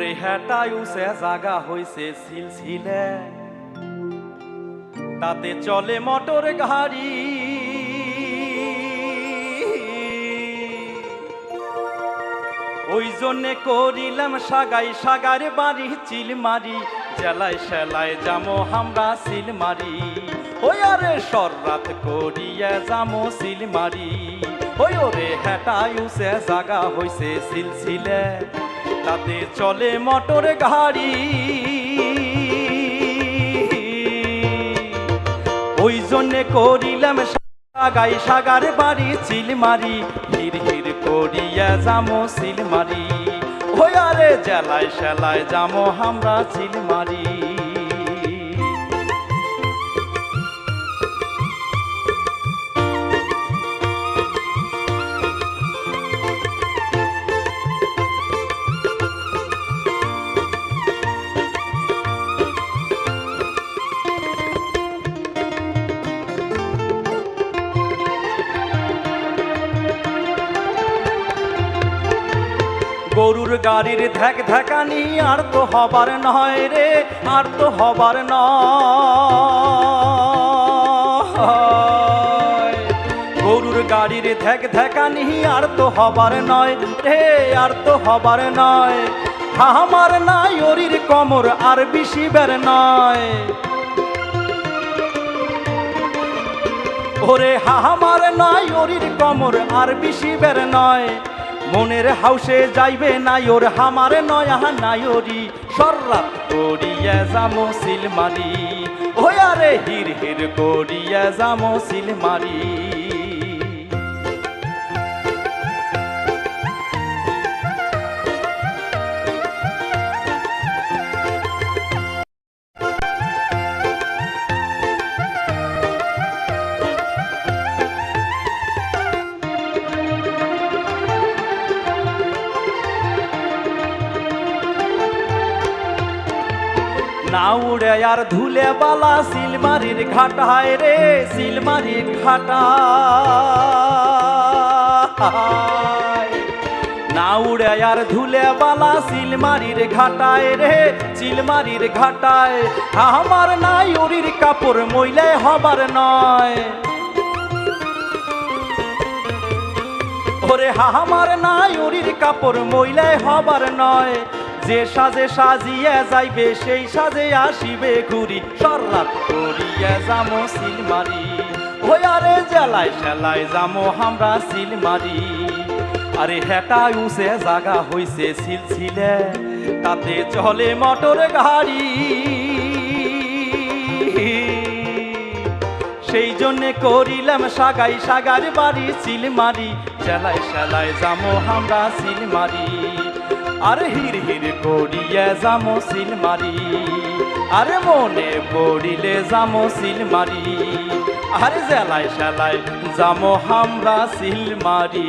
হেটাই use জাগা হইছে সিলসিলে। তাতে চলে মোটর গাড়ি। ওই জন্যে করিলাম সাগাই, সাগার বাড়ি চিল মারি। জেলায় সেলায় যামো আমরা সিল মারি। ওই আরে সররাত করিয়া যামো সিল মারি। ওই ওরে হেটাই উসে জাগা হইছে সিলসিলে। তাতে চলে মোটর গাড়ি। ওই জন্যে করিলাম সাগাই, সাগার বাড়ি চিলমারি হির হির করিয়া যামো সিলমারি ওই আরে জেলায় সেলায় যামো, আমরা চিল গরুর গাড়ির ধ্যাক ধ্যাকানি, আর তো হবার নয় রে, আর তো হবার নয়। গরুর গাড়ির ধ্যাক ধ্যাকানি, আর তো হবার নয় রে, আর তো হবার নয়। আমার নাই ওরির কমর আর বের নয়। ওরে হাহামার নয় ওরির কমর আর বের নয়। মনের হাউসে যাইবে নাই ওর হামার নয়া ওরি সর্রাত করিয়া যামো সিলমারি। ওয়ারে হির হির করিয়া যামো সিল না উড়ে আর ধুলে বালা সিলমারির ঘাটায় রে, সিলমারির ঘাটা না উড়ে আর ধুলে বালা সিলমারির ঘাটায় রে চিলমারির ঘাটায়। আমার নাই ওরির কাপড়, মইলে হবার নয়। ওরে হাহামার নাই ওরির কাপড়, মইলে হবার নয়। যে সাজে সাজিয়ে যাইবে, সেই সাজে আসিবে ঘুরি সরলাত করিয়া যামো সিল মারি আরে জেলায় সেলায় যামো আমরা সিল মারি আরে হেটা উসে জাগা হইছে সিলসিলে, তাতে চলে মোটর গাড়ি। সেই জন্যে করিলাম সাগাই সাগার বাড়ি চিল মারি চেলায় সেলায় যামো আমরা সিল মারি আর হির হির করিয়া যামো সিল মারি। আরে মনে পড়িলে যামো সিল মারি। আরে জেলায় সেলায় যামো হামরা সিল মারি।